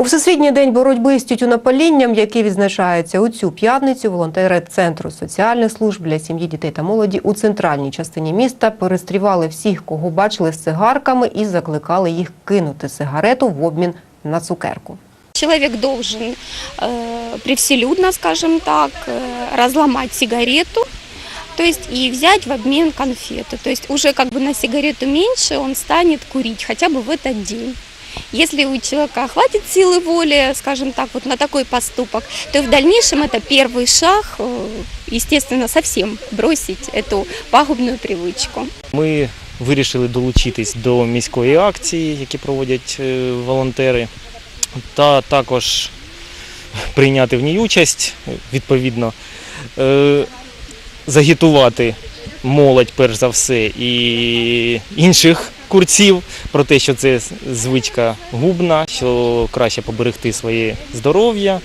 У Всесвітній день боротьби з тютюнопалінням, який відзначається у цю п'ятницю, волонтери Центру соціальних служб для сім'ї, дітей та молоді у центральній частині міста перестрівали всіх, кого бачили з цигарками, і закликали їх кинути сигарету в обмін на цукерку. Человек должен э, превселюдно, скажем так, э, разломать сигарету, то есть и взять в обмен конфеты. То есть уже как бы на сигарету меньше он станет курить хотя бы в этот день. Если у человека хватит силы воли, скажем так, вот на такой поступок, то в дальнейшем это первый шаг, э, естественно, совсем бросить эту пагубную привычку. Ми вирішили долучитись до міської акції, які проводять е, волонтери, та також прийняти в ній участь, відповідно, е, загітувати молодь, перш за все, і інших курців про те, що це звичка губна, що краще поберегти своє здоров'я.